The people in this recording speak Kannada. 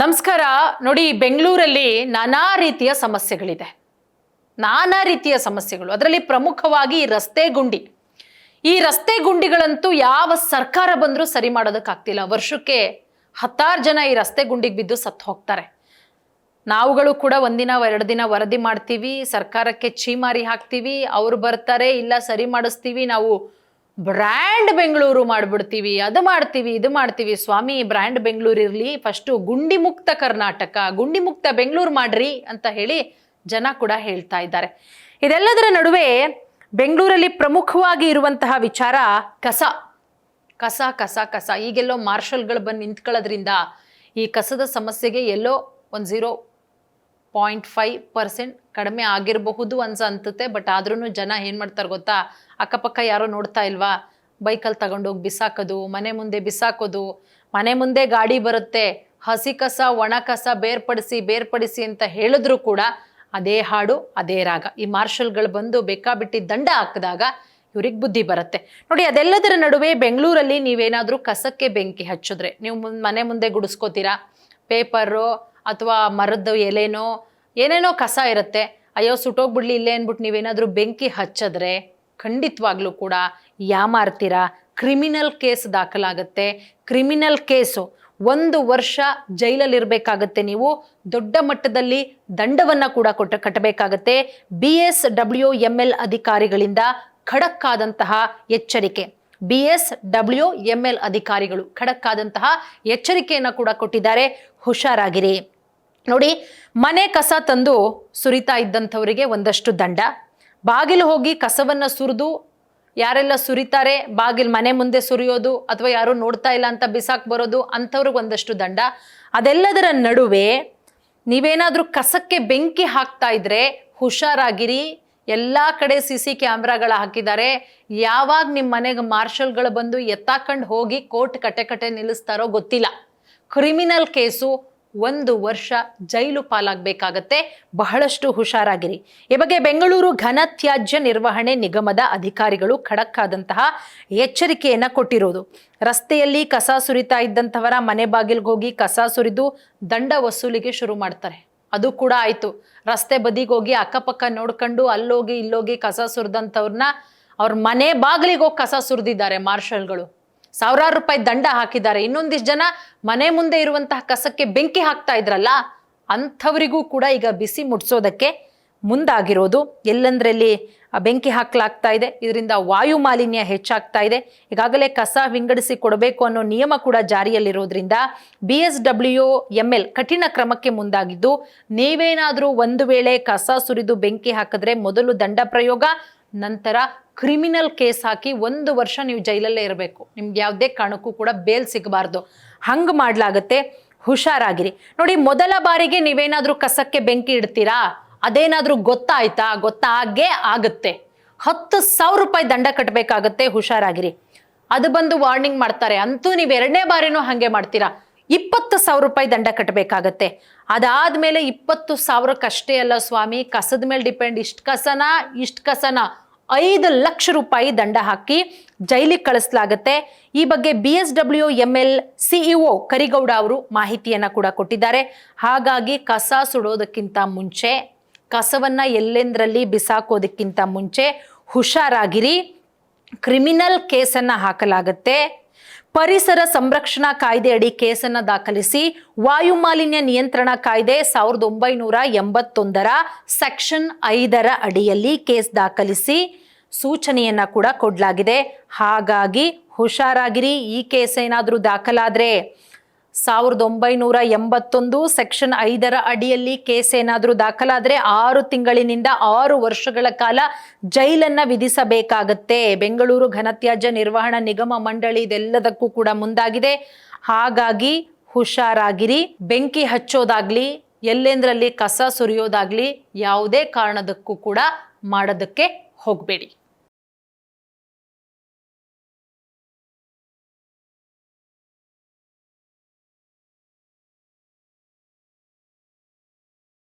ನಮಸ್ಕಾರ. ನೋಡಿ, ಬೆಂಗಳೂರಲ್ಲಿ ನಾನಾ ರೀತಿಯ ಸಮಸ್ಯೆಗಳಿದೆ. ನಾನಾ ರೀತಿಯ ಸಮಸ್ಯೆಗಳು. ಅದರಲ್ಲಿ ಪ್ರಮುಖವಾಗಿ ರಸ್ತೆ ಗುಂಡಿ. ಈ ರಸ್ತೆ ಗುಂಡಿಗಳಂತೂ ಯಾವ ಸರ್ಕಾರ ಬಂದರೂ ಸರಿ ಮಾಡೋದಕ್ಕಾಗ್ತಿಲ್ಲ. ವರ್ಷಕ್ಕೆ ಹತ್ತಾರು ಜನ ಈ ರಸ್ತೆ ಗುಂಡಿಗೆ ಬಿದ್ದು ಸತ್ತು ಹೋಗ್ತಾರೆ. ನಾವುಗಳು ಕೂಡ ಒಂದಿನ, ಎರಡು ದಿನ ವರದಿ ಮಾಡ್ತೀವಿ. ಸರ್ಕಾರಕ್ಕೆ ಚೀಮಾರಿ ಹಾಕ್ತೀವಿ. ಅವ್ರು ಬರ್ತಾರೆ, ಇಲ್ಲ ಸರಿ ಮಾಡಿಸ್ತೀವಿ. ನಾವು ಬ್ರ್ಯಾಂಡ್ ಬೆಂಗಳೂರು ಮಾಡ್ಬಿಡ್ತೀವಿ, ಅದು ಮಾಡ್ತೀವಿ, ಇದು ಮಾಡ್ತೀವಿ. ಸ್ವಾಮಿ, ಬ್ರ್ಯಾಂಡ್ ಬೆಂಗಳೂರು ಇರಲಿ. ಫಸ್ಟು ಗುಂಡಿ ಮುಕ್ತ ಕರ್ನಾಟಕ, ಗುಂಡಿ ಮುಕ್ತ ಬೆಂಗಳೂರು ಮಾಡ್ರಿ ಅಂತ ಹೇಳಿ ಜನ ಕೂಡ ಹೇಳ್ತಾ ಇದ್ದಾರೆ. ಇದೆಲ್ಲದರ ನಡುವೆ ಬೆಂಗಳೂರಲ್ಲಿ ಪ್ರಮುಖವಾಗಿ ಇರುವಂತಹ ವಿಚಾರ ಕಸ. ಕಸ ಕಸ ಕಸ. ಈಗೆಲ್ಲೋ ಮಾರ್ಷಲ್ಗಳು ಬಂದು ನಿಂತ್ಕೊಳ್ಳೋದ್ರಿಂದ ಈ ಕಸದ ಸಮಸ್ಯೆಗೆ ಎಲ್ಲೋ ಒಂದು ಝೀರೋ ಪಾಯಿಂಟ್ ಫೈವ್ ಪರ್ಸೆಂಟ್ ಕಡಿಮೆ ಆಗಿರಬಹುದು ಅನ್ಸ ಅನ್ಸುತ್ತೆ ಬಟ್ ಆದ್ರೂ ಜನ ಏನು ಮಾಡ್ತಾರೆ ಗೊತ್ತಾ? ಅಕ್ಕಪಕ್ಕ ಯಾರೋ ನೋಡ್ತಾ ಇಲ್ವಾ? ಬೈಕಲ್ಲಿ ತಗೊಂಡೋಗಿ ಬಿಸಾಕೋದು, ಮನೆ ಮುಂದೆ ಬಿಸಾಕೋದು, ಮನೆ ಮುಂದೆ ಗಾಡಿ ಬರುತ್ತೆ, ಹಸಿ ಕಸ, ಒಣ ಕಸ ಬೇರ್ಪಡಿಸಿ ಬೇರ್ಪಡಿಸಿ ಅಂತ ಹೇಳಿದ್ರು ಕೂಡ ಅದೇ ಹಾಡು, ಅದೇ ರಾಗ. ಈ ಮಾರ್ಷಲ್ಗಳು ಬಂದು ಬೇಕಾಬಿಟ್ಟಿ ದಂಡ ಹಾಕಿದಾಗ ಇವ್ರಿಗೆ ಬುದ್ಧಿ ಬರುತ್ತೆ. ನೋಡಿ, ಅದೆಲ್ಲದರ ನಡುವೆ ಬೆಂಗಳೂರಲ್ಲಿ ನೀವೇನಾದರೂ ಕಸಕ್ಕೆ ಬೆಂಕಿ ಹಚ್ಚಿದ್ರೆ, ನೀವು ಮುನ್ ಮನೆ ಮುಂದೆ ಗುಡಿಸ್ಕೋತೀರಾ? ಪೇಪರು ಅಥವಾ ಮರದ ಎಲೆನೋ ಏನೇನೋ ಕಸ ಇರುತ್ತೆ. ಅಯ್ಯೋ, ಸುಟ್ಟೋಗ್ಬಿಡ್ಲಿ ಇಲ್ಲೇ ಅಂದ್ಬಿಟ್ಟು ನೀವೇನಾದರೂ ಬೆಂಕಿ ಹಚ್ಚಿದ್ರೆ ಖಂಡಿತವಾಗ್ಲೂ ಕೂಡ ಯಾಮಾರ್ತೀರಾ ಕ್ರಿಮಿನಲ್ ಕೇಸ್ ದಾಖಲಾಗುತ್ತೆ. Criminal case. ಒಂದು ವರ್ಷ ಜೈಲಲ್ಲಿ ಇರಬೇಕಾಗತ್ತೆ ನೀವು. ದೊಡ್ಡ ಮಟ್ಟದಲ್ಲಿ ದಂಡವನ್ನು ಕೂಡ ಕೊಟ್ಟ ಕಟ್ಟಬೇಕಾಗತ್ತೆ. B S W M L ಅಧಿಕಾರಿಗಳಿಂದ ಖಡಕ್ ಆದಂತಹ ಎಚ್ಚರಿಕೆ. B S W M L ಅಧಿಕಾರಿಗಳು ಖಡಕ್ ಆದಂತಹ ಎಚ್ಚರಿಕೆಯನ್ನು ಕೂಡ ಕೊಟ್ಟಿದ್ದಾರೆ. ಹುಷಾರಾಗಿರಿ. ನೋಡಿ, ಮನೆ ಕಸ ತಂದು ಸುರಿತಾ ಇದ್ದಂಥವರಿಗೆ ಒಂದಷ್ಟು ದಂಡ. ಬಾಗಿಲು ಹೋಗಿ ಕಸವನ್ನು ಸುರಿದು ಯಾರೆಲ್ಲ ಸುರಿತಾರೆ, ಬಾಗಿಲು ಮನೆ ಮುಂದೆ ಸುರಿಯೋದು ಅಥವಾ ಯಾರು ನೋಡ್ತಾ ಇಲ್ಲ ಅಂತ ಬಿಸಾಕ್ ಬರೋದು ಅಂಥವ್ರಿಗೆ ಒಂದಷ್ಟು ದಂಡ. ಅದೆಲ್ಲದರ ನಡುವೆ ನೀವೇನಾದರೂ ಕಸಕ್ಕೆ ಬೆಂಕಿ ಹಾಕ್ತಾ ಇದ್ರೆ ಹುಷಾರಾಗಿರಿ. ಎಲ್ಲ ಕಡೆ ಸಿ ಸಿ ಕ್ಯಾಮ್ರಾಗಳ ಹಾಕಿದ್ದಾರೆ. ಯಾವಾಗ ನಿಮ್ಮ ಮನೆಗೆ ಮಾರ್ಷಲ್ಗಳು ಬಂದು ಎತ್ತಾಕೊಂಡು ಹೋಗಿ ಕೋರ್ಟ್ ಕಟ್ಟೆ ಕಟ್ಟೆ ನಿಲ್ಲಿಸ್ತಾರೋ ಗೊತ್ತಿಲ್ಲ. ಕ್ರಿಮಿನಲ್ ಕೇಸು ಒಂದು ವರ್ಷ ಜೈಲು ಪಾಲಾಗಬೇಕಾಗತ್ತೆ. ಬಹಳಷ್ಟು ಹುಷಾರಾಗಿರಿ. ಈ ಬಗ್ಗೆ ಬೆಂಗಳೂರು ಘನತ್ಯಾಜ್ಯ ನಿರ್ವಹಣೆ ನಿಗಮದ ಅಧಿಕಾರಿಗಳು ಖಡಕ್ ಆದಂತಹ ಎಚ್ಚರಿಕೆಯನ್ನು ಕೊಟ್ಟಿರೋದು. ರಸ್ತೆಯಲ್ಲಿ ಕಸ ಸುರಿತಾ ಇದ್ದಂಥವರ ಮನೆ ಬಾಗಿಲಿಗೆ ಹೋಗಿ ಕಸ ಸುರಿದು ದಂಡ ವಸೂಲಿಗೆ ಶುರು ಮಾಡ್ತಾರೆ. ಅದು ಕೂಡ ಆಯಿತು. ರಸ್ತೆ ಬದಿಗೆ ಹೋಗಿ ಅಕ್ಕಪಕ್ಕ ನೋಡ್ಕೊಂಡು ಅಲ್ಲೋಗಿ ಇಲ್ಲೋಗಿ ಕಸ ಸುರಿದಂಥವ್ರನ್ನ ಅವ್ರ ಮನೆ ಬಾಗಿಲಿಗೆ ಹೋಗಿ ಕಸ ಸುರಿದಿದ್ದಾರೆ ಮಾರ್ಷಲ್ಗಳು. ಸಾವಿರಾರು ರೂಪಾಯಿ ದಂಡ ಹಾಕಿದ್ದಾರೆ. ಇನ್ನೊಂದಿಷ್ಟು ಜನ ಮನೆ ಮುಂದೆ ಇರುವಂತಹ ಕಸಕ್ಕೆ ಬೆಂಕಿ ಹಾಕ್ತಾ ಇದ್ರಲ್ಲ, ಅಂಥವರಿಗೂ ಕೂಡ ಈಗ ಬಿಸಿ ಮುಟ್ಸೋದಕ್ಕೆ ಮುಂದಾಗಿರೋದು. ಎಲ್ಲಂದ್ರಲ್ಲಿ ಬೆಂಕಿ ಹಾಕಲಾಗ್ತಾ ಇದೆ, ಇದರಿಂದ ವಾಯು ಮಾಲಿನ್ಯ ಹೆಚ್ಚಾಗ್ತಾ ಇದೆ. ಈಗಾಗಲೇ ಕಸ ವಿಂಗಡಿಸಿ ಕೊಡಬೇಕು ಅನ್ನೋ ನಿಯಮ ಕೂಡ ಜಾರಿಯಲ್ಲಿರೋದ್ರಿಂದ B S W M L ಕಠಿಣ ಕ್ರಮಕ್ಕೆ ಮುಂದಾಗಿದ್ದು, ನೀವೇನಾದರೂ ಒಂದು ವೇಳೆ ಕಸ ಸುರಿದು ಬೆಂಕಿ ಹಾಕಿದ್ರೆ ಮೊದಲು ದಂಡ ಪ್ರಯೋಗ ನಂತರ ಕ್ರಿಮಿನಲ್ ಕೇಸ್ ಹಾಕಿ ಒಂದು ವರ್ಷ ನೀವು ಜೈಲಲ್ಲೇ ಇರಬೇಕು. ನಿಮ್ಗೆ ಯಾವುದೇ ಕಾರಣಕ್ಕೂ ಕೂಡ ಬೇಲ್ ಸಿಗಬಾರ್ದು. ಹಂಗೆ ಮಾಡಲಾಗತ್ತೆ. ಹುಷಾರಾಗಿರಿ. ನೋಡಿ, ಮೊದಲ ಬಾರಿಗೆ ನೀವೇನಾದರೂ ಕಸಕ್ಕೆ ಬೆಂಕಿ ಇಡ್ತೀರಾ? ಅದೇನಾದರೂ ಗೊತ್ತಾಯ್ತಾ? ಗೊತ್ತಾಗೇ ಆಗುತ್ತೆ. ಹತ್ತು ಸಾವಿರ ರೂಪಾಯಿ ದಂಡ ಕಟ್ಟಬೇಕಾಗತ್ತೆ ಹುಷಾರಾಗಿರಿ. ಅದು ಬಂದು ವಾರ್ನಿಂಗ್ ಮಾಡ್ತಾರೆ. ಅಂತೂ ನೀವು ಎರಡನೇ ಬಾರಿನೂ ಹಾಗೆ ಮಾಡ್ತೀರಾ? ಇಪ್ಪತ್ತು ಸಾವಿರ ರೂಪಾಯಿ ದಂಡ ಕಟ್ಟಬೇಕಾಗತ್ತೆ. ಅದಾದ್ಮೇಲೆ ಇಪ್ಪತ್ತು ಸಾವಿರಕ್ಕಷ್ಟೇ ಅಲ್ಲ ಸ್ವಾಮಿ, ಕಸದ ಮೇಲೆ ಡಿಪೆಂಡ್ ಇಷ್ಟು ಕಸನ ಇಷ್ಟು ಕಸನ ಐದು ಲಕ್ಷ ರೂಪಾಯಿ ದಂಡ ಹಾಕಿ ಜೈಲಿಗೆ ಕಳಿಸಲಾಗತ್ತೆ. ಈ ಬಗ್ಗೆ B S W M L CEO Karigowda ಅವರು ಮಾಹಿತಿಯನ್ನು ಕೂಡ ಕೊಟ್ಟಿದ್ದಾರೆ. ಹಾಗಾಗಿ ಕಸ ಸುಡೋದಕ್ಕಿಂತ ಮುಂಚೆ, ಕಸವನ್ನು ಎಲ್ಲೆಂದರಲ್ಲಿ ಬಿಸಾಕೋದಕ್ಕಿಂತ ಮುಂಚೆ ಹುಷಾರಾಗಿರಿ. ಕ್ರಿಮಿನಲ್ ಕೇಸನ್ನು ಹಾಕಲಾಗತ್ತೆ. ಪರಿಸರ ಸಂರಕ್ಷಣಾ ಕಾಯ್ದೆ ಅಡಿ ಕೇಸನ್ನು ದಾಖಲಿಸಿ ವಾಯು ಮಾಲಿನ್ಯ ನಿಯಂತ್ರಣ ಕಾಯ್ದೆ ಸಾವಿರದ ಒಂಬೈನೂರ ಎಂಬತ್ತೊಂದರ ಸೆಕ್ಷನ್ ಐದರ ಅಡಿಯಲ್ಲಿ ಕೇಸ್ ದಾಖಲಿಸಿ ಸೂಚನೆಯನ್ನು ಕೂಡ ಕೊಡಲಾಗಿದೆ. ಹಾಗಾಗಿ ಹುಷಾರಾಗಿರಿ, ಈ ಕೇಸ್ ಏನಾದರೂ ದಾಖಲಾದರೆ. ಸಾವಿರದ ಒಂಬೈನೂರ ಎಂಬತ್ತೊಂದು ಸೆಕ್ಷನ್ ಐದರ ಅಡಿಯಲ್ಲಿ ಕೇಸ್ ಏನಾದರೂ ದಾಖಲಾದರೆ ಆರು ತಿಂಗಳಿನಿಂದ ಆರು ವರ್ಷಗಳ ಕಾಲ ಜೈಲನ್ನು ವಿಧಿಸಬೇಕಾಗತ್ತೆ. ಬೆಂಗಳೂರು ಘನತ್ಯಾಜ್ಯ ನಿರ್ವಹಣಾ ನಿಗಮ ಮಂಡಳಿ ಇದೆಲ್ಲದಕ್ಕೂ ಕೂಡ ಮುಂದಾಗಿದೆ. ಹಾಗಾಗಿ ಹುಷಾರಾಗಿರಿ. ಬೆಂಕಿ ಹಚ್ಚೋದಾಗ್ಲಿ, ಎಲ್ಲೆಂದರಲ್ಲಿ ಕಸ ಸುರಿಯೋದಾಗ್ಲಿ, ಯಾವುದೇ ಕಾರಣದಕ್ಕೂ ಕೂಡ ಮಾಡೋದಕ್ಕೆ ಹೋಗಬೇಡಿ.